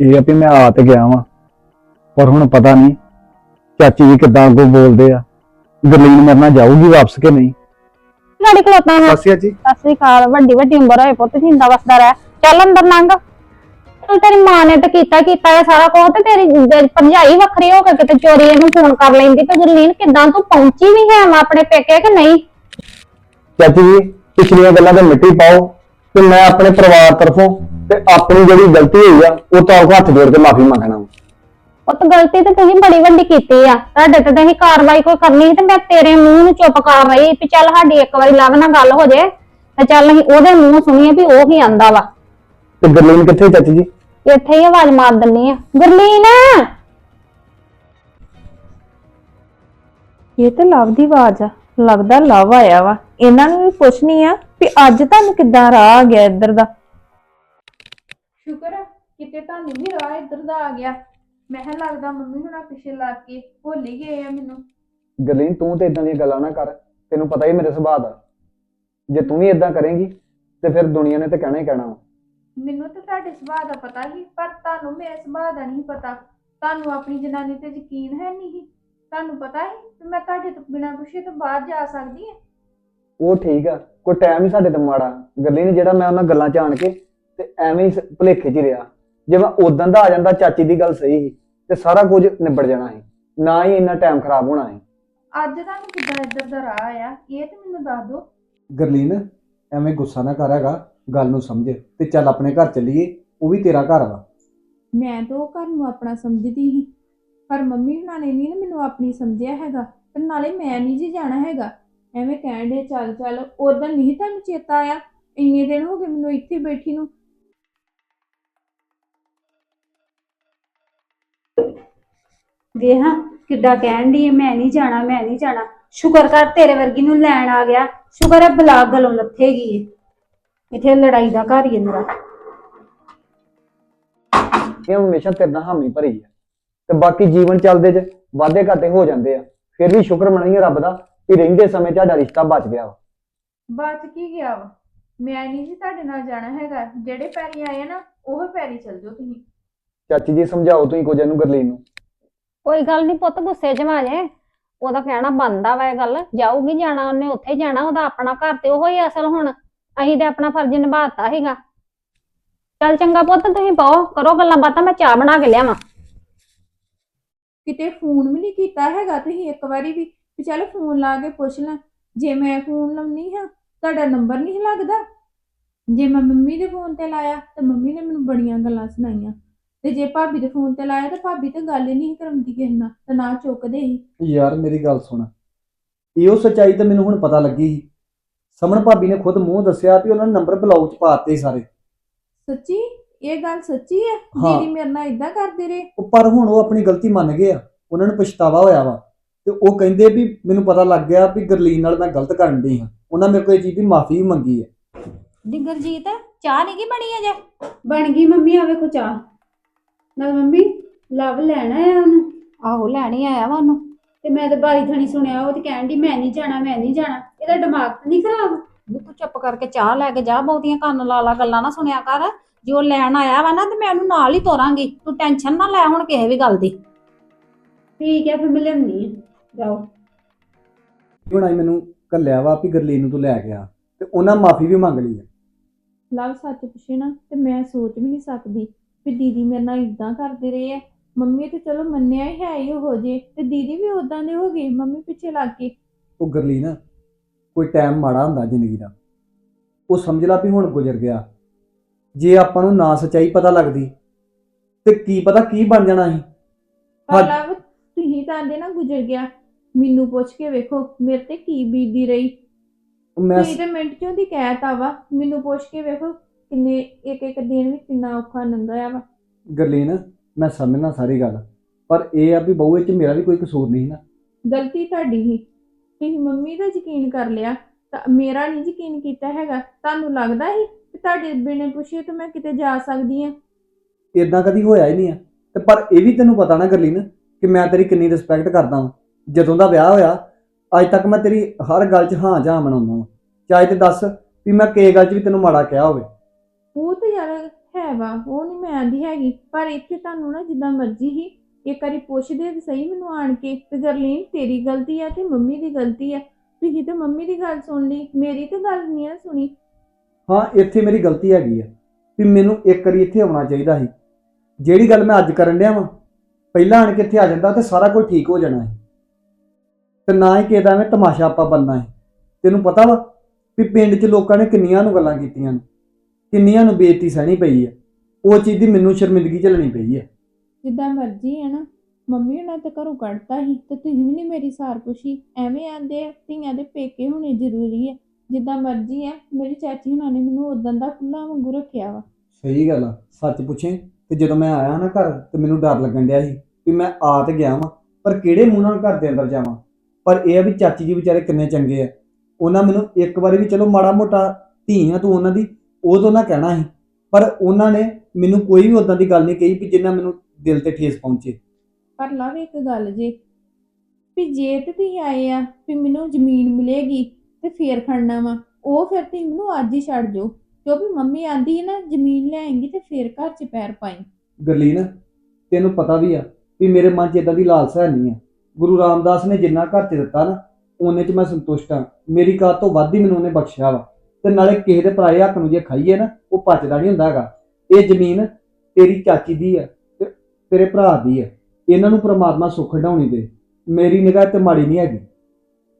ਇਹ ਆ ਵੀ ਮੈਂ ਆ ਤੇ ਗਿਆ ਵਾਂ। ਪਰ ਹੁਣ ਪਤਾ ਨਹੀਂ ਚਾਚੀ ਜੀ ਕਿੱਦਾਂ ਅੱਗੋਂ ਬੋਲਦੇ ਆ। ਗਰਲੀਨ ਮੇਰੇ ਨਾਲ ਜਾਊਗੀ ਵਾਪਸ ਕਿ ਨਹੀਂ? ਗਾੜੀ ਖਲੋਤਾ ਹੈ ਸਸਿਆ ਜੀ। ਸਤਿ ਸ੍ਰੀ ਅਕਾਲ ਵੱਡੀ ਵੱਡੀ ਉਮਰ ਹੋਏ ਪੁੱਤ ਜਿੰਦਾ ਵਸਦਾ ਰਹਿ। ਚੱਲ ਅੰਦਰ ਲੰਘ। ਤੂੰ ਤੇਰੀ ਮਾਂ ਨੇ ਤਾਂ ਕੀਤਾ ਕੀਤਾ ਇਹ ਸਾਰਾ ਕੁਝ ਤੇ ਤੇਰੀ ਜ- ਭਰਜਾਈ ਵੱਖਰੀ ਹੋ ਕੇ ਕਿਤੇ ਚੋਰੀ ਇਹਨੂੰ ਫੋਨ ਕਰ ਲੈਂਦੀ ਤੇ ਗੁਰਲੀਨ ਕਿਦਾਂ ਤੂੰ ਪਹੁੰਚੀ ਵੀ ਹੈ ਵਾ ਆਪਣੇ ਪੇਕੇ ਕਿ ਨਹੀਂ? ਚਾਚੀ ਜੀ ਪਿਛਲੀਆਂ ਗੱਲਾਂ ਤੇ ਮਿੱਟੀ ਪਾਓ ਤੇ ਮੈਂ ਆਪਣੇ ਪਰਿਵਾਰ ਤਰਫੋਂ ਤੇ ਆਪਣੀ ਜਿਹੜੀ ਗਲਤੀ ਹੋਈ ਆ ਉਹ ਤਾਂ ਹੱਥ ਜੋੜ ਕੇ ਮਾਫੀ ਮੰਗਣਾ ਪੁੱਤ ਗਲਤੀ ਤੇ ਤੁਸੀਂ ਬੜੀ ਵੱਡੀ ਕੀਤੀ ਆ। ਤੁਹਾਡੇ ਤੇ ਤਾਂ ਅਸੀਂ ਕਾਰਵਾਈ ਕੋਈ ਕਰਨੀ ਸੀ ਤੇ ਮੈਂ ਤੇਰੇ ਮੂੰਹ ਨੂੰ ਚੁੱਪ ਕਰ ਰਹੀ ਵੀ ਚੱਲ ਸਾਡੀ ਇੱਕ ਵਾਰੀ ਲਵ ਨਾਲ ਗੱਲ ਹੋ ਜੇ ਤੇ ਚੱਲ ਅਸੀਂ ਉਹਦੇ ਮੂੰਹ ਸੁਣੀਏ ਵੀ ਉਹ ਹੀ ਆਂਦਾ ਵਾ। ਤੇ ਗਰਲੀਨ ਕਿੱਥੇ ਚਾਚੀ ਜੀ? ਇੱਥੇ ਹੀ ਆਵਾਜ਼ ਮਾਰ ਦਿੰਨੀ ਆ। ਗੁਰਲੀਨ! ਇਹ ਤੇ ਲਵ ਦੀ ਆਵਾਜ਼ ਆ। ਲੱਗਦਾ ਲਵ ਆਇਆ ਵਾ। ਇਹਨਾਂ ਨੂੰ ਵੀ ਪੁੱਛਣੀ ਆ ਵੀ ਅੱਜ ਤੁਹਾਨੂੰ ਕਿੱਦਾਂ ਰਾਹ ਆ ਗਿਆ ਇੱਧਰ ਦਾ। ਸ਼ੁਕਰ ਆ ਕਿਤੇ ਤੁਹਾਨੂੰ ਵੀ ਰਾਹ ਇੱਧਰ ਦਾ ਆ ਗਿਆ। ਮੈਂ ਕਿਹਾ ਲੱਗਦਾ ਮੰਮੀ ਹੁਣਾਂ ਪਿੱਛੇ ਲੱਗ ਕੇ ਭੁੱਲ ਹੀ ਗਏ ਆ ਮੈਨੂੰ। ਗਰਲੀਨ ਤੂੰ ਤੇ ਇਦਾਂ ਦੀਆਂ ਗੱਲਾਂ ਨਾ ਕਰ ਤੈਨੂੰ ਪਤਾ ਹੀ ਮੇਰੇ ਸੁਭਾਅ ਦਾ। ਜੇ ਤੂੰ ਵੀ ਇਦਾਂ ਕਰੇਂਗੀ ਤੇ ਫਿਰ ਦੁਨੀਆ ਨੇ ਤੇ ਕਹਿਣਾ ਹੀ ਕਹਿਣਾ ਵਾ। ਮੈਨੂੰ ਤਾਂ ਤੁਹਾਡੇ ਸੁਭਾਅ ਦਾ ਪਤਾ ਸੀ ਪਰ ਤੁਹਾਨੂੰ ਮੇਰੇ ਸੁਭਾਅ ਦਾ ਨਹੀਂ ਪਤਾ। ਤੁਹਾਨੂੰ ਆਪਣੀ ਜਨਾਨੀ ਤੇ ਯਕੀਨ ਹੈ ਨਹੀਂ। ਤੁਹਾਨੂੰ ਪਤਾ ਹੈ ਕਿ ਮੈਂ ਤੁਹਾਡੇ ਤੋਂ ਬਿਨਾਂ ਪੁੱਛੇ ਤੋਂ ਬਾਹਰ ਜਾ ਸਕਦੀ ਹਾਂ। ਉਹ ਠੀਕ ਆ ਕੋਈ ਟਾਈਮ ਹੀ ਸਾਡੇ ਤੇ ਮਾੜਾ। ਗਰਲੀਨ ਜਿਹੜਾ ਮੈਂ ਉਹਨਾਂ ਗੱਲਾਂ ਚ ਆਣ ਕੇ ਤੇ ਐਵੇਂ ਹੀ ਭੁਲੇਖੇ 'ਚ ਹੀ ਰਿਹਾ। ਜੇ ਮੈਂ ਉਦੋਂ ਦਾ ਆ ਜਾਂਦਾ ਚਾਚੀ ਦੀ ਗੱਲ ਸਹੀ ਸੀ ਤੇ ਸਾਰਾ ਕੁਝ ਨਿਬੜ ਜਾਣਾ ਸੀ। ਨਾ ਹੀ ਇੰਨਾ ਟਾਈਮ ਖਰਾਬ ਹੋਣਾ ਸੀ। ਅੱਜ ਤੁਹਾਨੂੰ ਕਿੱਦਾਂ ਇੱਧਰ ਦਾ ਰਾਹ ਆਇਆ? ਇਹ ਤੇ ਮੈਨੂੰ ਦੱਸ ਦਿਓ। ਗਰਲੀਨ ਐਵੇਂ ਗੁੱਸਾ ਨਾ ਕਰ ਹੈਗਾ ਗੱਲ ਨੂੰ ਸਮਝ ਤੇ ਚੱਲ ਆਪਣੇ ਘਰ ਚੱਲੀਏ ਉਹ ਵੀ ਤੇਰਾ ਘਰ ਵਾ। ਮੈਂ ਤਾਂ ਉਹ ਘਰ ਨੂੰ ਆਪਣਾ ਸਮਝਦੀ ਸੀ। ਪਰ ਮੰਮੀ ਹੁਣਾਂ ਨੇ ਨਹੀਂ ਨਾ ਮੈਨੂੰ ਆਪਣੀ ਸਮਝਿਆ ਹੈਗਾ ਤੇ ਨਾਲੇ ਮੈਂ ਨਹੀਂ ਜੀ ਜਾਣਾ ਹੈਗਾ। ਐਵੇਂ ਕਹਿਣ ਦੇ ਚੱਲ ਚੱਲ ਉਦੋਂ ਨਹੀਂ ਤੁਹਾਨੂੰ ਚੇਤਾ ਆਇਆ? ਇੰਨੇ ਦਿਨ ਹੋ ਗਏ ਮੈਨੂੰ ਇੱਥੇ ਬੈਠੀ ਨੂੰ ਵੇਖ ਹਾਂ ਕਿੱਦਾਂ ਕਹਿਣ ਦੀ ਮੈਂ ਨਹੀਂ ਜਾਣਾ ਮੈਂ ਨਹੀਂ ਜਾਣਾ। ਸ਼ੁਕਰ ਕਰ ਤੇਰੇ ਵਰਗੀ ਨੂੰ ਲੈਣ ਆ ਗਿਆ। ਸ਼ੁਕਰ ਹੈ ਬਲਾ ਗਲੋਂ ਲੱਥੇਗੀ। ਇੱਥੇ ਲੜਾਈ ਦਾ ਘਰ ਹੀ ਹੈ ਮੇਰਾ। ਇਹ ਹਮੇਸ਼ਾ ਤੇਰੇ ਨਾਲ ਹਾਮੀ ਭਰੀ ਆ ਤੇ ਬਾਕੀ ਜੀਵਨ ਚੱਲਦੇ 'ਚ ਵਾਧੇ ਘਾਟੇ ਹੋ ਜਾਂਦੇ ਆ। ਫਿਰ ਵੀ ਸ਼ੁਕਰ ਮਨਾਈਏ ਰੱਬ ਦਾ ਕਿ ਰਹਿੰਦੇ ਸਮੇਂ 'ਚ ਸਾਡਾ ਰਿਸ਼ਤਾ ਬਚ ਗਿਆ ਵਾ। ਬਾਅਦ 'ਚ ਕੀ ਗਿਆ ਵਾ? ਮੈਂ ਨਹੀਂ ਜੀ ਤੁਹਾਡੇ ਨਾਲ ਜਾਣਾ ਹੈਗਾ। ਜਿਹੜੇ ਪੈਰੀ ਆਏ ਆ ਨਾ ਉਹ ਪੈਰੀ ਚੱਲ ਜਾਓ ਤੁਸੀਂ। ਚਾਚੀ ਜੀ ਸਮਝਾਓ ਤੁਸੀਂ ਕੁਝ ਇਹਨੂੰ ਗਰਲੀਨ ਨੂੰ। ਕੋਈ ਗੱਲ ਨਹੀਂ ਪੁੱਤ, ਗੁੱਸੇ ਚ ਆ ਜੇ ਉਹਦਾ ਕਹਿਣਾ ਬੰਦਾ ਵਾ ਇਹ ਗੱਲ। ਜਾਊਗੀ ਜਾਣਾ, ਉਹਨੇ ਉੱਥੇ ਹੀ ਜਾਣਾ, ਉਹਦਾ ਆਪਣਾ ਘਰ ਤੇ ਉਹੋ ਹੀ ਅਸਲ ਹੁਣ। ਅਸੀਂ ਤੇ ਆਪਣਾ ਫਰਜ਼ ਨਿਭਾਤਾ ਹੈਗਾ ਚੱਲ ਚੰਗਾ ਪੁੱਤ, ਤੁਸੀਂ ਪਾਓ, ਕਰੋ ਗੱਲਾਂ ਬਾਤਾਂ, ਮੈਂ ਚਾਹ ਬਣਾ ਕੇ ਲਿਆਵਾਂ। ਕਿਤੇ ਫੋਨ ਵੀ ਨਹੀਂ ਕੀਤਾ ਹੈਗਾ ਤੁਸੀਂ ਇੱਕ ਵਾਰੀ ਵੀ ਵੀ ਚੱਲ ਫੋਨ ਲਾ ਕੇ ਪੁੱਛ ਲਾਂ। ਜੇ ਮੈਂ ਫੋਨ ਲਾਉਣੀ ਹਾਂ, ਤੁਹਾਡਾ ਨੰਬਰ ਨਹੀਂ ਲੱਗਦਾ? ਜੇ ਮੈਂ ਮੰਮੀ ਦੇ ਫੋਨ ਤੇ ਲਾਇਆ, ਤਾਂ ਮੰਮੀ ਨੇ ਮੈਨੂੰ ਬੜੀਆਂ ਗੱਲਾਂ ਸੁਣਾਈਆਂ। ਤੇ ਜੇ ਭਾਬੀ ਦੇ ਫੋਨ ਤੇ ਲਾਇਆ ਤਾਂ ਭਾਬੀ ਤੇ ਗੱਲ ਹੀ ਨਹੀਂ ਕਰਮਦੀ ਕਿਸੇ ਨਾਲ ਤੇ ਨਾ ਚੁੱਕਦੇ ਹੀ ਯਾਰ ਮੇਰੀ ਗੱਲ ਸੁਣ। ਇਹੋ ਸੱਚਾਈ ਤਾਂ ਮੈਨੂੰ ਹੁਣ ਪਤਾ ਲੱਗੀ ਸੀ। ਸਮਣ ਭਾਬੀ ਨੇ ਖੁਦ ਮੂੰਹ ਦੱਸਿਆ ਵੀ ਉਹਨਾਂ ਨੇ ਨੰਬਰ ਬਲੌਗ 'ਚ ਪਾਤੇ ਸਾਰੇ। ਸੱਚੀ? ਇਹ ਗੱਲ ਸੱਚੀ ਹੈ? ਹਾਂ। ਦੀਦੀ ਮੇਰੇ ਨਾਲ ਇਦਾਂ ਕਰਦੇ ਰਹੇ? ਉਹ ਪਰ ਹੁਣ ਉਹ ਆਪਣੀ ਗਲਤੀ ਮੰਨ ਗਏ ਆ। ਉਹਨਾਂ ਨੂੰ ਪਛਤਾਵਾ ਹੋਇਆ ਵਾ। ਤੇ ਉਹ ਕਹਿੰਦੇ ਵੀ ਮੈਨੂੰ ਪਤਾ ਲੱਗ ਗਿਆ ਵੀ ਗਰਲੀਨ ਨਾਲ ਮੈਂ ਗਲਤ ਕਰਨ ਡਈ ਹਾਂ। ਉਹਨਾਂ ਮੇਰੇ ਕੋਲ ਇਹ ਚੀਜ਼ ਦੀ ਮਾਫੀ ਵੀ ਮੰਗੀ ਹੈ। ਡਿੰਗਰਜੀਤ ਚਾਹ ਨਹੀਂ ਕੀ ਬਣੀ ਅਜੇ? ਬਣ ਗਈ ਮੰਮੀ ਆ ਵੇਖੋ ਚਾਹ। ਨਾਲ ਮੰਮੀ ਲਵ ਲੈਣਾ ਆ ਉਹਨੂੰ? ਆਹੋ ਲੈਣੀ ਆਇਆ ਵਾ ਉਹਨੂੰ। ਤੇ ਮੈਂ ਤਾਂ ਬਾਰੀ ਥਣੀ ਸੁਣਿਆ ਉਹ ਤੇ ਕਹਿਣ ਦੀ ਮੈਂ ਨਹੀਂ ਜਾਣਾ ਮੈਂ ਨਹੀਂ ਜਾਣਾ। ਇਹਦਾ ਦਿਮਾਗ ਤਾਂ ਨਹੀਂ ਖਰਾਬ? ਵੀ ਤੂੰ ਚੁੱਪ ਕਰਕੇ ਚਾਹ ਲੈ ਕੇ ਜਾ ਬਹੁਤੀਆਂ ਕੰਨ ਲਾ ਲਾ ਗੱਲਾਂ ਨਾ ਸੁਣਿਆ ਕਰ। ਜੇ ਉਹ ਲੈਣ ਆਇਆ ਵਾ ਨਾ ਤੇ ਮੈਂ ਉਹਨੂੰ ਨਾਲ ਹੀ ਤੋਰਾਂਗੀ। ਤੂੰ ਟੈਨਸ਼ਨ ਨਾ ਲੈ ਹੁਣ ਕਿਸੇ ਵੀ ਗੱਲ ਦੀ। ਠੀਕ ਹੈ ਫਿਰ ਮੈਂ ਆ। ਜਾਓ। ਹੁਣ ਆਈ ਮੈਨੂੰ? ਕੱਲਿਆ ਵਾ ਵੀ ਗਰਲੀਨ ਨੂੰ ਤੂੰ ਲੈ ਗਿਆ ਤੇ ਉਹਨਾਂ ਮਾਫੀ ਵੀ ਮੰਗ ਲਈ ਹੈ ਲਵ ਸੱਚ ਪੁੱਛੇ ਨਾ ਤੇ ਮੈਂ ਸੋਚ ਵੀ ਨਹੀਂ ਸਕਦੀ ਵੀ ਦੀਦੀ ਮੇਰੇ ਨਾਲ ਇਦਾਂ ਕਰਦੇ ਰਹੇ ਆ। ਮੰਮੀ ਤੇ ਚਲੋ ਮੰਨਿਆ ਹੀ ਹੈ ਹੀ ਹੋ ਜੇ ਤੇ ਦੀਦੀ ਵੀ ਉਦਾਂ ਦੇ ਹੋ ਗਏ ਮੰਮੀ ਪਿੱਛੇ ਲੱਗ ਕੇ। ਉਹ ਗਰਲੀਨ ਕੋਈ ਟਾਈਮ ਮਾੜਾ ਹੁੰਦਾ ਜ਼ਿੰਦਗੀ ਦਾ। ਉਹ ਸਮਝ ਲਾ ਵੀ ਹੁਣ ਗੁਜ਼ਰ ਗਿਆ। ਜੇ ਆਪਾਂ ਨੂੰ ਨਾ ਸੱਚਾਈ ਪਤਾ ਲੱਗਦੀ ਤੇ ਕੀ ਪਤਾ ਕੀ ਬਣ ਜਾਣਾ ਸੀ? ਪਰ ਹਾਂ। ਲਵ ਤੁਸੀਂ ਤਾਂ ਆਂਦੇ ਨਾ ਗੁਜ਼ਰ ਗਿਆ। ਮੈਨੂੰ ਪੁੱਛ ਕੇ ਵੇਖੋ ਮੇਰੇ ਤੇ ਕੀ ਬੀਤਦੀ ਰਹੀ। ਮੈਂ ਤੁਸੀਂ ਤੇ ਮਿੰਟ ਚੋਂ ਦੀ ਕਹਿਤਾ ਵਾ ਮੈਨੂੰ ਪੁੱਛ ਕੇ ਵੇਖੋ ਕਿੰਨੇ ਇੱਕ ਇੱਕ ਦਿਨ ਵੀ ਕਿੰਨਾ ਔਖਾ ਲੰਘਿਆ ਵਾ। ਗਰਲੀਨ ਮੈਂ ਸਮਝਣਾ ਸਾਰੀ ਗੱਲ ਪਰ ਇਹ ਆ ਵੀ ਬਹੂ ਵਿੱਚ ਮੇਰਾ ਵੀ ਕੋਈ ਕਸੂਰ ਨਹੀਂ ਨਾ। ਗਲਤੀ ਤੁਹਾਡੀ ਹੀ। ਤੁਸੀਂ ਮੰਮੀ ਦਾ ਯਕੀਨ ਕਰ ਲਿਆ ਤਾਂ ਮੇਰਾ ਨਹੀਂ ਯਕੀਨ ਕੀਤਾ ਹੈਗਾ। ਤੁਹਾਨੂੰ ਲੱਗਦਾ ਸੀ ਕਿ ਤੁਹਾਡੇ ਬਿਨਾਂ ਪੁੱਛੇ ਤਾਂ ਮੈਂ ਕਿਤੇ ਜਾ ਸਕਦੀ ਆ? ਇਦਾਂ ਕਦੀ ਹੋਇਆ ਹੀ ਨਹੀਂ ਆ। ਤੇ ਪਰ ਇਹ ਵੀ ਤੈਨੂੰ ਪਤਾ ਨਾ ਗਰਲੀਨ ਕਿ ਮੈਂ ਤੇਰੀ ਕਿੰਨੀ ਰਿਸਪੈਕਟ ਕਰਦਾ ਹਾਂ ਜਦੋਂ ਦਾ ਵਿਆਹ ਹੋਇਆ ਅੱਜ ਤੱਕ ਮੈਂ ਤੇਰੀ ਹਰ ਗੱਲ 'ਚ ਹਾਂ ਜਾਂ ਮਨਾਉਂਦਾ ਹਾਂ ਚਾਹੇ ਤੇ ਦੱਸ ਵੀ ਮੈਂ ਕਿਹ ਗੱਲ 'ਚ ਵੀ ਤੈਨੂੰ ਮਾੜਾ ਕਿਹਾ ਹੋਵੇ। ਉਹ ਤਾਂ ਯਾਰ ਹੈ ਵਾ, ਉਹ ਨਹੀਂ ਮੈਂ ਆਂਦੀ ਹੈਗੀ, ਪਰ ਇੱਥੇ ਤੁਹਾਨੂੰ ਨਾ ਜਿੱਦਾਂ ਮਰਜ਼ੀ ਹੀ ਇੱਕ ਵਾਰੀ ਪੁੱਛਦੇ ਤੇ ਸਹੀ ਮੈਨੂੰ ਆਣ ਕੇ ਤੇ ਗਰਲੀਨ ਤੇਰੀ ਗਲਤੀ ਆ ਕਿ ਮੰਮੀ ਦੀ ਗਲਤੀ ਆ, ਤੁਸੀਂ ਤੇ ਮੰਮੀ ਦੀ ਗੱਲ ਸੁਣ ਲਈ, ਮੇਰੀ ਤੇ ਗੱਲ ਨਹੀਂ ਆ ਸੁਣੀ। ਹਾਂ, ਇੱਥੇ ਮੇਰੀ ਗਲਤੀ ਹੈਗੀ ਆ ਵੀ ਮੈਨੂੰ ਇੱਕ ਵਾਰੀ ਇੱਥੇ ਆਉਣਾ ਚਾਹੀਦਾ ਸੀ। ਜਿਹੜੀ ਗੱਲ ਮੈਂ ਅੱਜ ਕਰਨ ਡਿਆ ਵਾਂ, ਪਹਿਲਾਂ ਆਣ ਕੇ ਇੱਥੇ ਆ ਜਾਂਦਾ ਤੇ ਸਾਰਾ ਕੁਝ ਠੀਕ ਹੋ ਜਾਣਾ ਸੀ। ਤੇ ਨਾ ਹੀ ਕਿਸੇ ਦਾ ਐਵੇਂ ਤਮਾਸ਼ਾ ਆਪਾਂ ਬੰਨਣਾ ਹੈ ਤੈਨੂੰ ਪਤਾ ਵਾ ਵੀ ਪਿੰਡ 'ਚ ਲੋਕਾਂ ਨੇ ਕਿੰਨੀਆਂ ਨੂੰ ਗੱਲਾਂ ਕੀਤੀਆਂ ਨੇ। ਕਿੰਨੀਆਂ ਨੂੰ ਬੇਇੱਜ਼ਤੀ ਸਹਿਣੀ ਪਈ ਹੈ ਉਹ ਚੀਜ਼ ਦੀ ਮੈਨੂੰ ਸ਼ਰਮਿੰਦਗੀ ਝੱਲਣੀ ਪਈ ਹੈ ਜਿੱਦਾਂ ਮਰਜ਼ੀ ਹੈ ਨਾ ਮੰਮੀ ਉਹਨਾਂ ਤੇ ਘਰੋਂ ਕੱਢਤਾ ਸੀ ਤੇ ਤੁਸੀਂ ਵੀ ਨਹੀਂ ਮੇਰੀ ਸਾਰ ਪੁੱਛੀ। ਐਵੇਂ ਆਂਦੇ ਆ, ਧੀਆਂ ਦੇ ਪੇਕੇ ਹੋਣੇ ਜ਼ਰੂਰੀ ਹੈ ਜਿੱਦਾਂ ਮਰਜ਼ੀ ਹੈ ਮੇਰੀ ਚਾਚੀ ਹੁਣਾਂ ਨੇ ਮੈਨੂੰ ਉਦੋਂ ਦਾ ਖੁੱਲਾ ਵਾਂਗੂ ਰੱਖਿਆ ਵਾ। ਸਹੀ ਗੱਲ ਆ ਸੱਚ ਪੁੱਛੇ ਤੇ ਜਦੋਂ ਮੈਂ ਆਇਆ ਨਾ ਘਰ ਤੇ ਮੈਨੂੰ ਡਰ ਲੱਗਣ ਡਿਆ ਸੀ ਵੀ ਮੈਂ ਆ ਤੇ ਗਿਆ ਵਾਂ ਪਰ ਕਿਹੜੇ ਮੂੰਹ ਨਾਲ ਘਰ ਦੇ ਅੰਦਰ ਜਾਵਾਂ? ਪਰ ਇਹ ਆ ਵੀ ਚਾਚੀ ਜੀ ਵਿਚਾਰੇ ਕਿੰਨੇ ਚੰਗੇ ਆ। ਉਹਨਾਂ ਮੈਨੂੰ ਇੱਕ ਵਾਰੀ ਵੀ ਚਲੋ ਮਾੜਾ ਮੋਟਾ ਧੀ ਆ ਤੂੰ ਉਹਨਾਂ ਦੀ ਉਹ ਤੋਂ ਨਾ ਕਹਿਣਾ ਸੀ। ਪਰ ਉਹਨਾਂ ਨੇ ਮੈਨੂੰ ਕੋਈ ਵੀ ਉਦਾਂ ਦੀ ਗੱਲ ਨਹੀਂ ਕਹੀ ਵੀ ਜਿੰਨਾ ਮੈਨੂੰ ਦਿਲ ਤੇ ਠੇਸ ਪਹੁੰਚੇ। ਪਰ ਲਵ ਇੱਕ ਗੱਲ ਜੇ ਵੀ ਜੇ ਤੇ ਤੁਸੀਂ ਆਏ ਆ ਵੀ ਮੈਨੂੰ ਜ਼ਮੀਨ ਮਿਲੇਗੀ ਤੇ ਫੇਰ ਖੜਨਾ ਵਾ ਉਹ ਫਿਰ ਤੁਸੀਂ ਮੈਨੂੰ ਅੱਜ ਹੀ ਛੱਡ ਜਾਓ। ਕਿਉਂਕਿ ਮੰਮੀ ਆਂਦੀ ਹੈ ਨਾ ਜ਼ਮੀਨ ਲੈਣਗੀ ਤੇ ਫੇਰ ਘਰ 'ਚ ਪੈਰ ਪਾਈ। ਗਰਲੀਨ ਤੈਨੂੰ ਪਤਾ ਵੀ ਆ ਵੀ ਮੇਰੇ ਮਨ 'ਚ ਇਦਾਂ ਦੀ ਲਾਲਸਾ ਹੈ ਨਹੀਂ ਆ। ਗੁਰੂ ਰਾਮਦਾਸ ਨੇ ਜਿੰਨਾ ਘਰ 'ਚ ਦਿੱਤਾ ਨਾ ਉਹਨੇ 'ਚ ਮੈਂ ਸੰਤੁਸ਼ਟ ਆ। ਮੇਰੀ ਕਾਰ ਤੋਂ ਵੱਧ ਹੀ ਮੈਨੂੰ ਉਹਨੇ ਬਖਸ਼ਿਆ ਵਾ। ਤੇ ਨਾਲੇ ਕਿਸੇ ਦੇ ਪਰਾਏ ਹੱਕ ਨੂੰ ਜੇ ਖਾਈਏ ਨਾ ਉਹ ਪਚਦਾ ਨਹੀਂ ਹੁੰਦਾ ਹੈਗਾ ਇਹ ਜ਼ਮੀਨ ਤੇਰੀ ਚਾਚੀ ਦੀ ਆ ਤੇ ਤੇਰੇ ਭਰਾ ਦੀ ਆ। ਇਹਨਾਂ ਨੂੰ ਪ੍ਰਮਾਤਮਾ ਸੁੱਖ ਢਾਉਣੀ ਦੇ। ਮੇਰੀ ਨਿਗਾਹ ਤੇ ਮਾੜੀ ਨਹੀਂ ਹੈਗੀ।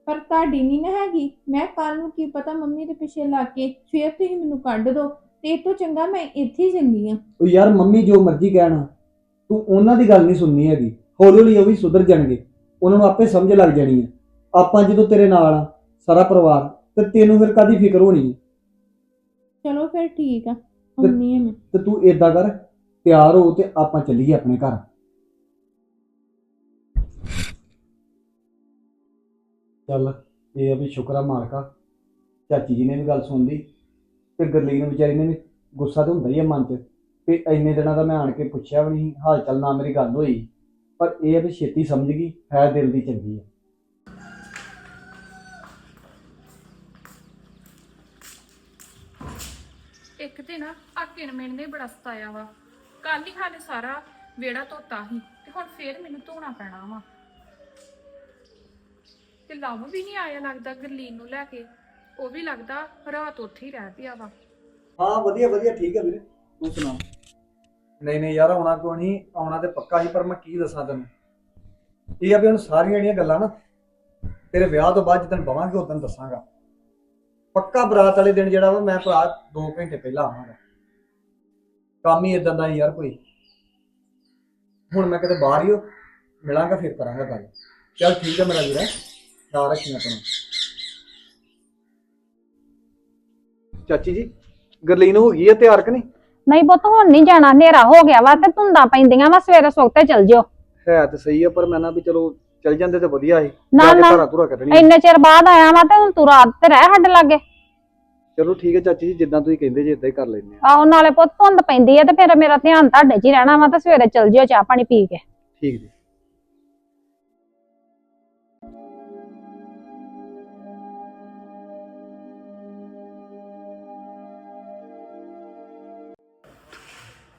ਪਰ ਤੁਹਾਡੀ ਨਹੀਂ ਨਾ ਹੈਗੀ। ਮੈਂ ਕੱਲ ਨੂੰ ਕੀ ਪਤਾ ਮੰਮੀ ਦੇ ਪਿੱਛੇ ਲੱਗ ਕੇ ਫੇਰ ਤੁਸੀਂ ਮੈਨੂੰ ਕੱਢ ਦੋ ਤੇ ਇਹ ਤੋਂ ਚੰਗਾ ਮੈਂ ਇੱਥੇ ਹੀ ਚੰਗੀ ਆ। ਉਹ ਯਾਰ ਮੰਮੀ ਜੋ ਮਰਜ਼ੀ ਕਹਿਣ ਤੂੰ ਉਹਨਾਂ ਦੀ ਗੱਲ ਨਹੀਂ ਸੁਣਨੀ ਹੈਗੀ। ਹੌਲੀ ਹੌਲੀ ਉਹ ਵੀ ਸੁਧਰ ਜਾਣਗੇ। ਉਹਨਾਂ ਨੂੰ ਆਪੇ ਸਮਝ ਲੱਗ ਜਾਣੀ ਹੈ ਆਪਾਂ ਜਦੋਂ ਤੇਰੇ ਨਾਲ ਆ ਸਾਰਾ ਪਰਿਵਾਰ ਤੇ ਤੈਨੂੰ ਫਿਰ ਕਾਦੀ ਫਿਕਰ ਹੋਣੀ ਹੈ ਚਲੋ ਫਿਰ ਠੀਕ ਆ ਹੁੰਨੀ ਆ ਮੈਂ। ਤੇ ਤੂੰ ਏਦਾਂ ਕਰ ਤਿਆਰ ਹੋ ਤੇ ਆਪਾਂ ਚੱਲੀਏ ਆਪਣੇ ਘਰ। ਚੱਲ ਇਹ ਆ ਵੀ ਸ਼ੁਕਰ ਆ ਮਾਲਕਾ। ਚਾਚੀ ਜੀ ਨੇ ਵੀ ਗੱਲ ਸੁਣ ਲਈ ਤੇ ਗਰਲੀਨ ਵਿਚਾਰੀ ਨੇ ਵੀ ਗੁੱਸਾ ਤਾਂ ਹੁੰਦਾ ਹੀ ਹੈ ਮਨ 'ਚ ਵੀ ਇੰਨੇ ਦਿਨਾਂ ਦਾ ਮੈਂ ਆਣ ਕੇ ਪੁੱਛਿਆ ਵੀ ਨਹੀਂ ਹਾਲ ਚਾਲ ਨਾ ਮੇਰੀ ਗੱਲ ਹੋਈ। ਪਰ ਇਹ ਆ ਵੀ ਛੇਤੀ ਸਮਝ ਗਈ ਹੈ ਦਿਲ ਦੀ ਚੰਗੀ ਹੈ ਇੱਕ ਤੇ ਨਾ ਆ ਕਿਣਮਿਣ ਨੇ ਬੜਾ ਸਤਾਇਆ ਵਾ। ਕੱਲ ਹੀ ਹਾਲੇ ਸਾਰਾ ਵਿਹੜਾ ਧੋਤਾ ਸੀ ਤੇ ਹੁਣ ਫੇਰ ਮੈਨੂੰ ਧੋਣਾ ਪੈਣਾ ਵਾ। ਤੇ ਲਵ ਵੀ ਨਹੀਂ ਆਇਆ ਲੱਗਦਾ ਗਰਲੀਨ ਨੂੰ ਲੈ ਕੇ। ਉਹ ਵੀ ਲੱਗਦਾ ਰਾਤ ਉੱਥੇ ਹੀ ਰਹਿ ਪਿਆ ਵਾ। ਹਾਂ ਵਧੀਆ ਵਧੀਆ ਠੀਕ ਹੈ ਵੀਰੇ। ਤੂੰ ਸੁਣਾ। ਨਹੀਂ ਨਹੀਂ ਯਾਰ ਆਉਣਾ ਕਿਉਂ ਨਹੀਂ? ਆਉਣਾ ਤੇ ਪੱਕਾ ਹੀ ਪਰ ਮੈਂ ਕੀ ਦੱਸਾਂ ਤੈਨੂੰ? ਇਹ ਆ ਵੀ ਹੁਣ ਸਾਰੀਆਂ ਜਿਹੜੀਆਂ ਗੱਲਾਂ ਨਾ ਤੇਰੇ ਵਿਆਹ ਤੋਂ ਬਾਅਦ ਜਦੋਂ ਬਵਾਂਗੇ ਉਦੋਂ ਦੱਸਾਂਗਾ। ਪੱਕਾ ਬਰਾਤ ਵਾਲੇ ਦਿਨ ਜਿਹੜਾ ਵਾ ਮੈਂ ਭਰਾ 2 ਘੰਟੇ ਪਹਿਲਾਂ ਆਵਾਂਗਾ। ਕੰਮ ਹੀ ਇਦਾਂ ਦਾ ਹੀ ਯਾਰ ਕੋਈ। ਹੁਣ ਮੈਂ ਕਿਤੇ ਬਾਹਰ ਹੀ ਹੋ ਮਿਲਾਂਗਾ ਫਿਰ ਕਰਾਂਗਾ ਗੱਲ। ਚੱਲ ਠੀਕ ਹੈ ਮੇਰਾ ਵੀਰ ਖਿਆਲ ਰੱਖੀ ਆਪਣਾ। ਚਾਚੀ ਜੀ ਗਰਲੀਨ ਹੋ ਗਈ ਹੈ ਤਿਆਰ ਕਿ ਨਹੀਂ? ਨਹੀਂ ਪੁੱਤ ਹੁਣ ਨਹੀਂ ਜਾਣਾ ਹਨੇਰਾ ਹੋ ਗਿਆ ਵਾ ਤੇ ਧੁੰਦਾਂ ਪੈਂਦੀਆਂ ਵਾ ਸਵੇਰੇ ਸੁੱਤੇ ਚੱਲ ਜਿਓ। ਹੈ ਤੇ ਸਹੀ ਆ ਪਰ ਮੈਂ ਨਾ ਵੀ ਚਲੋ ਚੱਲ ਜਾਂਦੇ ਤੇ ਵਧੀਆ ਸੀ। ਨਾ ਜਾ ਕੇ ਨਾ ਧਾਰਾਂ ਧੁਰਾ ਕੱਢਣੀ ਇੰਨੇ ਚਿਰ ਬਾਅਦ ਆਇਆ ਵਾ ਤੇ ਹੁਣ ਤੂੰ ਰਾਤ ਤੇ ਰਹਿ ਸਾਡੇ ਲਾਗੇ। ਚਲੋ ਠੀਕ ਹੈ ਚਾਚੀ ਜੀ ਜਿੱਦਾਂ ਤੁਸੀਂ ਕਹਿੰਦੇ ਜੇ ਇਦਾਂ ਹੀ ਕਰ ਲੈਂਦੇ ਆ ਆਹੋ ਨਾਲੇ ਪੁੱਤ ਧੁੰਦ ਪੈਂਦੀ ਆ ਤੇ ਫਿਰ ਮੇਰਾ ਧਿਆਨ ਤੁਹਾਡੇ 'ਚ ਹੀ ਰਹਿਣਾ ਵਾ ਤੇ ਸਵੇਰੇ ਚੱਲ ਜਿਓ ਚਾਹ ਪਾਣੀ ਪੀ ਕੇ। ਠੀਕ ਜੀ।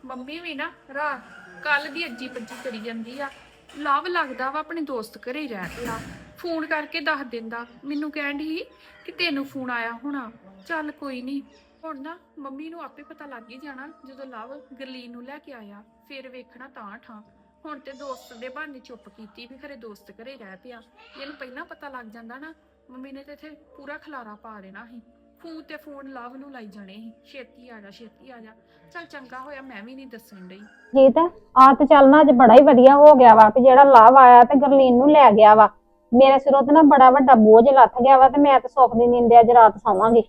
ਮੰਮੀ ਵੀ ਨਾ ਰਾਤ ਕੱਲ ਦੀ ਅੱਜੀ ਪੱਜੀ ਕਰੀ ਜਾਂਦੀ ਆ। ਲਵ ਲੱਗਦਾ ਵਾ, ਆਪਣੇ ਦੋਸਤ ਘਰੇ ਹੀ ਰਹਿ ਪਿਆ ਫੋਨ ਕਰਕੇ ਦੱਸ ਦਿੰਦਾ। ਮੈਨੂੰ ਕਹਿਣ ਦੀ ਕਿ ਤੈਨੂੰ ਫੋਨ ਆਇਆ ਹੋਣਾ। ਚੱਲ ਕੋਈ ਨਹੀਂ ਹੁਣ ਨਾ ਮੰਮੀ ਨੂੰ ਆਪੇ ਪਤਾ ਲੱਗ ਹੀ ਜਾਣਾ ਜਦੋਂ ਲਵ ਗਰਲੀਨ ਨੂੰ ਲੈ ਕੇ ਆਇਆ। ਫਿਰ ਵੇਖਣਾ ਤਾਂ ਠਾਂ। ਹੁਣ ਤੇ ਦੋਸਤ ਦੇ ਬਹਾਨੇ ਚੁੱਪ ਕੀਤੀ ਵੀ ਖਰੇ ਦੋਸਤ ਘਰੇ ਰਹਿ ਪਿਆ। ਇਹਨੂੰ ਪਹਿਲਾਂ ਪਤਾ ਲੱਗ ਜਾਂਦਾ ਨਾ। ਮੰਮੀ ਨੇ ਤੇ ਇੱਥੇ ਪੂਰਾ ਖਲਾਰਾ ਪਾ ਦੇਣਾ ਸੀ। ਫੋਨ ਤੇ ਫੋਨ ਲਵ ਨੂੰ ਲਾਈ ਜਾਣੇ ਸੀ। ਛੇਤੀ ਆ ਜਾ ਛੇਤੀ ਆ ਜਾ। ਚੱਲ ਚੰਗਾ ਹੋਇਆ ਮੈਂ ਵੀ ਨਹੀਂ ਦੱਸਣ ਡਈ। ਜੀਤ ਆ ਤੇ ਚੱਲ ਨਾ ਅੱਜ ਬੜਾ ਹੀ ਵਧੀਆ ਹੋ ਗਿਆ ਵਾ ਵੀ ਜਿਹੜਾ ਲਾਭ ਆਇਆ ਤੇ ਗਰਲੀਨ ਨੂੰ ਲੈ ਗਿਆ ਵਾ। ਮੇਰੇ ਸਿਰੋਂ ਤੇ ਨਾ ਬੜਾ ਵੱਡਾ ਬੋਝ ਲੱਥ ਗਿਆ ਵਾ ਤੇ ਮੈਂ ਤੇ ਸੁੱਖ ਦੀ ਨੀਂਦ ਅੱਜ ਰਾਤ ਸੌਵਾਂਗੀ।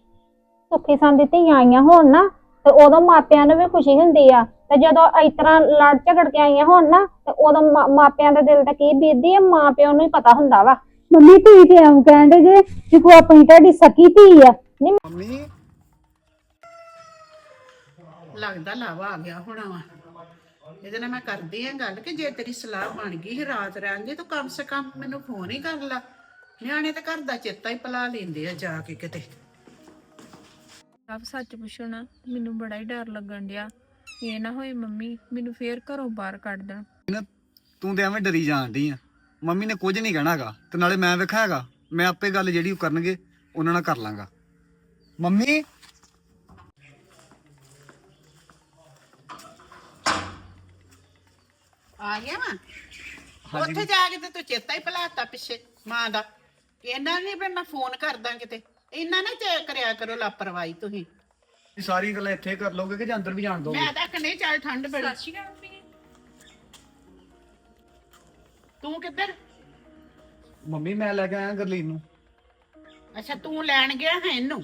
ਸੁੱਖੀ ਸੰਦੀ ਧੀਆਂ ਆਈਆਂ ਹੋਣ ਨਾ ਤੇ ਉਦੋਂ ਮਾਪਿਆਂ ਨੂੰ ਵੀ ਖੁਸ਼ੀ ਹੁੰਦੀ ਆ। ਤੇ ਜਦੋਂ ਇਸ ਤਰ੍ਹਾਂ ਲੜ ਝਗੜ ਕੇ ਆਈਆਂ ਹੋਣ ਨਾ ਤੇ ਉਦੋਂ ਮਾ- ਮਾਪਿਆਂ ਦੇ ਦਿਲ ਤੇ ਕੀ ਬੀਤਦੀ ਆ ਮਾਪਿਆਂ ਨੂੰ ਹੀ ਪਤਾ ਹੁੰਦਾ ਵਾ। ਮੰਮੀ ਧੀ ਤੇ ਆਉਂ ਕਹਿੰਦੇ ਜੇ ਕਿ ਕੋ ਆਪਣੀ ਤੁਹਾਡੀ ਸਕੀ ਧੀ ਆ। ਮੰਮੀ। ਲੱਗਦਾ ਲਾਵਾ ਆ ਗਿਆ ਹੋਣਾ ਵਾ। ਇਹਦੇ ਨਾਲ ਮੈਂ ਕਰਦੀ ਆ ਗੱਲ ਕਿ ਜੇ ਤੇਰੀ ਸਲਾਹ ਬਣ ਗਈ ਸੀ ਰਾਤ ਰਹਿਣ ਦੀ ਤਾਂ ਕਮ ਸੇ ਕਮ ਮੈਨੂੰ ਫੋਨ ਹੀ ਕਰ ਲਾ। ਨਿਆਣੇ ਤੇ ਘਰ ਦਾ ਚੇਤਾ ਹੀ ਭੁਲਾ ਲੈਂਦੇ ਆ ਜਾ ਕੇ ਕਿਤੇ। ਆਪ ਸੱਚ ਪੁੱਛਣਾ ਮੈਨੂੰ ਬੜਾ ਹੀ ਡਰ ਲੱਗਣ ਡਿਆ। ਇਹ ਨਾ ਹੋਏ ਮੰਮੀ ਮੈਨੂੰ ਫੇਰ ਘਰੋਂ ਬਾਹਰ ਕੱਢ ਦੇਣ। ਤੂੰ ਤੇ ਐਵੇਂ ਡਰੀ ਜਾਣ ਡਈ ਆ। ਮੰਮੀ ਨੇ ਕੁਝ ਨਹੀਂ ਕਹਿਣਾਗਾ ਤੇ ਨਾਲੇ ਮੈਂ ਵੇਖਿਆ ਹੈਗਾ ਮੈਂ ਆਪੇ ਗੱਲ ਜਿਹੜੀ ਉਹ ਕਰਨਗੇ ਉਹਨਾਂ ਨਾਲ ਕਰ ਲਾਂਗਾ। ਮੰਮੀ? ਆ ਗਿਆ ਵਾ? ਉੱਥੇ ਜਾ ਕੇ ਤੇ ਤੂੰ ਚੇਤਾ ਹੀ ਭੁਲਾਤਾ ਪਿੱਛੇ ਮਾਂ ਦਾ। ਇਹਨਾਂ ਨਹੀਂ ਵੀ ਮੈਂ ਫੋਨ ਕਰਦਾ ਕਿਤੇ। ਇਹਨਾਂ ਨੇ ਤੇ ਕਰਿਆ ਕਰੋ ਲਾਪਰਵਾਹੀ ਤੁਸੀਂ। ਇਹ ਸਾਰੀ ਗੱਲਾਂ ਇੱਥੇ ਕਰ ਲੋਗੇ ਕਿ ਜਾਂ ਅੰਦਰ ਵੀ ਜਾਣ ਦੋਗੇ? ਮੈਂ ਤਾਂ ਕਨੇ ਚੱਲ ਠੰਡ ਬੜੀ। ਤੂੰ ਕਿੱਧਰ? ਮੰਮੀ ਮੈਂ ਲੈ ਕੇ ਆਇਆ ਗਰਲੀਨ ਨੂੰ। ਅੱਛਾ ਤੂੰ ਲੈਣ ਗਿਆ ਹੈ ਇਹਨੂੰ?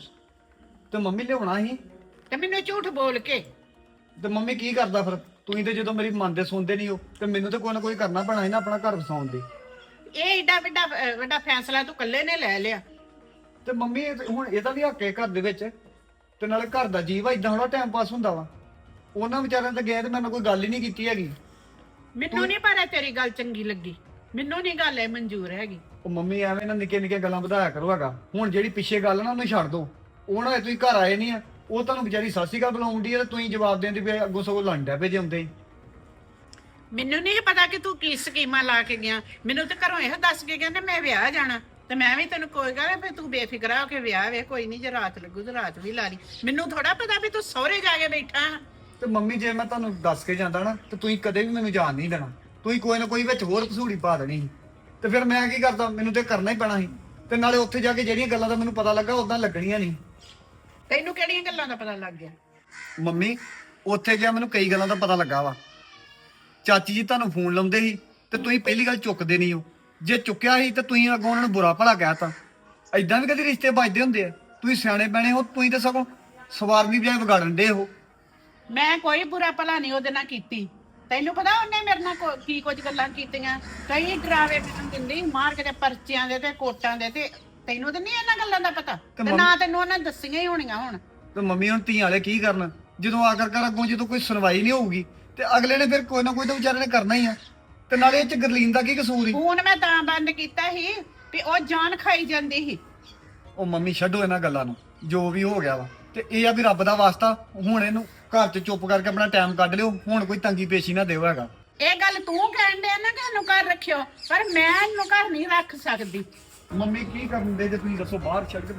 ਤੇ ਮੰਮੀ ਲਿਆਉਣਾ ਸੀ? ਤੇ ਮੈਨੂੰ ਝੂਠ ਬੋਲ ਕੇ। ਤੇ ਮੰਮੀ ਕੀ ਕਰਦਾ ਫਿਰ? ਤੁਸੀਂ ਤੇ ਜਦੋਂ ਮੇਰੀ ਮਨ ਦੇ ਸੁਣਦੇ ਨਹੀਂ ਹੋ ਤੇ ਮੈਨੂੰ ਤੇ ਕੋਈ ਨਾ ਕੋਈ ਕਰਨਾ ਪੈਣਾ ਸੀ ਨਾ ਆਪਣਾ ਘਰ ਵਸਾਉਣ ਦੀ ਇਹ ਏਡਾ ਵੱਡਾ ਅਹ, ਵੱਡਾ ਫੈਸਲਾ ਤੂੰ ਇਕੱਲੇ ਨੇ ਲੈ ਲਿਆ। ਤੇ ਮੰਮੀ ਇਹ ਤੇ ਹੁਣ ਇਹਦਾ ਵੀ ਹੱਕ ਹੈ ਘਰ ਦੇ ਵਿੱਚ। ਤੇ ਨਾਲੇ ਘਰ ਦਾ ਜੀਵਾ ਇਦਾਂ ਹੋਣਾ ਟਾਈਮ ਪਾਸ ਹੁੰਦਾ ਵਾ। ਉਹਨਾਂ ਵਿਚਾਰਿਆਂ ਤੇ ਗਏ ਤੇ ਨਾਲ ਕੋਈ ਗੱਲ ਹੀ ਨਹੀਂ ਕੀਤੀ ਹੈਗੀ। ਮੈਨੂੰ ਨਹੀਂ ਪਰ ਤੇਰੀ ਗੱਲ ਚੰਗੀ ਲੱਗੀ। ਮੈਨੂੰ ਨਹੀਂ ਗੱਲ ਇਹ ਮਨਜ਼ੂਰ ਹੈਗੀ। ਉਹ ਮੰਮੀ ਐਵੇਂ ਨਾ ਨਿੱਕੇ ਨਿੱਕੇ ਗੱਲਾਂ ਵਧਾਇਆ ਕਰੋ ਹੈਗਾ। ਹੁਣ ਜਿਹੜੀ ਪਿੱਛੇ ਗੱਲ ਨਾ ਉਹਨੂੰ ਛੱਡ ਦੋ। ਉਹ ਨਾ ਤੁਸੀਂ ਘਰ ਆਏ ਨਹੀਂ ਆ ਉਹ ਤੁਹਾਨੂੰ ਵਿਚਾਰੀ ਸਾਸੀ ਕਾ ਬੁਲਾਉਂਦੀ ਹੈ ਤੇ ਤੁਸੀਂ ਜਵਾਬ ਦੇਣ ਦੀ ਵੀ ਅੱਗੋਂ ਸਗੋਂ ਲੰਡਿਆ ਭੇਜੇ ਹੁੰਦੇ ਹੀ। ਮੈਨੂੰ ਨਹੀਂ ਪਤਾ ਕਿ ਤੂੰ ਕੀ ਸਕੀਮਾਂ ਲਾ ਕੇ ਗਿਆ। ਮੈਨੂੰ ਤੇ ਘਰੋਂ ਇਹ ਦੱਸ ਕੇ ਕਹਿੰਦੇ ਮੈਂ ਵਿਆਹ ਜਾਣਾ। ਤੇ ਮੈਂ ਵੀ ਤੈਨੂੰ ਕੋਈ ਗੱਲ ਫੇ ਤੂੰ ਬੇਫਿਕਰ ਹੋ ਕੇ ਵਿਆਹ ਵੇ ਕੋਈ ਨਹੀਂ ਜੇ ਰਾਤ ਲੱਗੂ ਤੇ ਰਾਤ ਵੀ ਲਾ ਲਈ। ਮੈਨੂੰ ਥੋੜਾ ਪਤਾ ਵੀ ਤੂੰ ਸਹੁਰੇ ਜਾ ਕੇ ਬੈਠਾ। ਤੇ ਮੰਮੀ ਜੇ ਮੈਂ ਤੁਹਾਨੂੰ ਦੱਸ ਕੇ ਜਾਂਦਾ ਨਾ ਤੇ ਤੁਸੀਂ ਕਦੇ ਵੀ ਮੈਨੂੰ ਜਾਣ ਨਹੀਂ ਦੇਣਾ। ਤੁਸੀਂ ਕੋਈ ਨਾ ਕੋਈ ਵਿੱਚ ਹੋਰ ਪਸੂੜੀ ਪਾ ਦੇਣੀ ਸੀ। ਤੇ ਫਿਰ ਮੈਂ ਕੀ ਕਰਦਾ ਮੈਨੂੰ ਤੇ ਕਰਨਾ ਹੀ ਪੈਣਾ ਸੀ। ਤੇ ਨਾਲੇ ਉੱਥੇ ਜਾ ਕੇ ਜਿਹੜੀਆਂ ਗੱਲਾਂ ਦਾ ਮੈਨੂੰ ਪਤਾ ਲੱਗਾ ਉਦਾਂ ਲੱਗਣੀਆਂ ਨਹੀਂ। ਤੈਨੂੰ ਕਿਹੜੀਆਂ ਗੱਲਾਂ ਦਾ ਪਤਾ ਲੱਗ ਗਿਆ? ਮੰਮੀ ਉੱਥੇ ਗਿਆ ਮੈਨੂੰ ਕਈ ਗੱਲਾਂ ਦਾ ਪਤਾ ਲੱਗਾ ਵਾ। ਚਾਚੀ ਜੀ ਤੁਹਾਨੂੰ ਫੋਨ ਲਾਉਂਦੇ ਸੀ ਤੇ ਤੁਸੀਂ ਪਹਿਲੀ ਗੱਲ ਚੁੱਕਦੇ ਨਹੀਂ ਹੋ। ਜੇ ਚੁੱਕਿਆ ਸੀ ਤੇ ਤੁਸੀਂ ਅੱਗੋਂ ਉਹਨਾਂ ਨੂੰ ਬੁਰਾ ਭਲਾ ਕਹਿਤਾ। ਐਦਾਂ ਵੀ ਕਦੀ ਰਿਸ਼ਤੇ ਵੱਜਦੇ ਹੁੰਦੇ ਆ। ਤੁਸੀਂ ਸਿਆਣੇ ਬਣੇ ਹੋ ਤੁਸੀਂ ਤਾਂ ਸਗੋਂ ਸਵਾਰ ਦੀ ਬਜਾਏ ਵਿਗਾੜਨ ਦੇ ਹੋ। ਮੈਂ ਕੋਈ ਬੁਰਾ ਭਲਾ ਨਹੀਂ ਉਹਦੇ ਨਾਲ ਕੀਤੀ। ਤੈਨੂੰ ਪਤਾ ਉਹਨੇ ਮੇਰੇ ਨਾਲ ਕੋ- ਕੀ ਕੁਝ ਗੱਲਾਂ ਕੀਤੀਆਂ? ਕਈ ਡਰਾਵੇ ਮੈਨੂੰ ਦਿੰਦੀ ਮਾਰ ਕੇ ਤੇ ਪਰਚਿਆਂ ਦੇ ਤੇ ਕੋਟਾਂ ਦੇ ਤੇ ਤੈਨੂੰ ਤੇ ਨਹੀਂ ਇਹਨਾਂ ਗੱਲਾਂ ਦਾ ਪਤਾ ਤੇ ਮੰਮ- ਨਾ ਤੈਨੂੰ ਉਹਨਾਂ ਨੇ ਦੱਸੀਆਂ ਹੀ ਹੋਣੀਆਂ ਹੁਣ। ਤੇ ਮੰਮੀ ਹੁਣ ਧੀਆਂ ਵਾਲੇ ਕੀ ਕਰਨ? ਜਦੋਂ ਆਖਰਕਾਰ ਅੱਗੋਂ ਜਦੋਂ ਕੋਈ ਸੁਣਵਾਈ ਨਹੀਂ ਹੋਊਗੀ ਤੇ ਅਗਲੇ ਨੇ ਫਿਰ ਕੋਈ ਨਾ ਕੋਈ ਤਾਂ ਵਿਚਾਰੇ ਨੇ ਕਰਨਾ ਹੀ ਆ। ਤੇ ਨਾਲੇ ਇਹ ਚ ਗਰਲੀਨ ਦਾ ਕੀ ਕਸੂਰ ਹੀ ਫੋਨ ਮੈਂ ਤਾਂ ਬੰਦ ਕੀਤਾ ਸੀ ਵੀ ਉਹ ਜਾਨ ਖਾਈ ਜਾਂਦੀ ਸੀ। ਉਹ ਮੰਮੀ ਛੱਡੋ ਇਹਨਾਂ ਗੱਲਾਂ ਨੂੰ ਜੋ ਵੀ ਹੋ ਗਿਆ ਵਾ। ਤੇ ਇਹ ਆ ਵੀ ਰੱਬ ਦਾ ਵਾਸਤਾ ਹੁਣ ਇਹਨੂੰ ਘਰ 'ਚ ਚੁੱਪ ਕਰਕੇ ਆਪਣਾ ਟਾਈਮ ਕੱਢ ਲਿਓ ਹੁਣ ਕੋਈ ਤੰਗੀ ਪੇਸ਼ੀ ਨਾ ਦਿਓ ਹੈਗਾ। ਇਹ ਗੱਲ ਤੂੰ ਕਹਿਣ ਡਿਆ ਨਾ ਕਿ ਇਹਨੂੰ ਘਰ ਰੱਖਿਓ ਪਰ ਮੈਂ ਇਹਨੂੰ ਘਰ ਨਹੀਂ ਰੱਖ ਸਕਦੀ। ਮੰਮੀ ਕੀ ਕਰਨ ਦੇ ਜੇ ਤੁਸੀਂ ਦੱਸੋ ਬਾਹਰ ਛੱਡ ਕੇ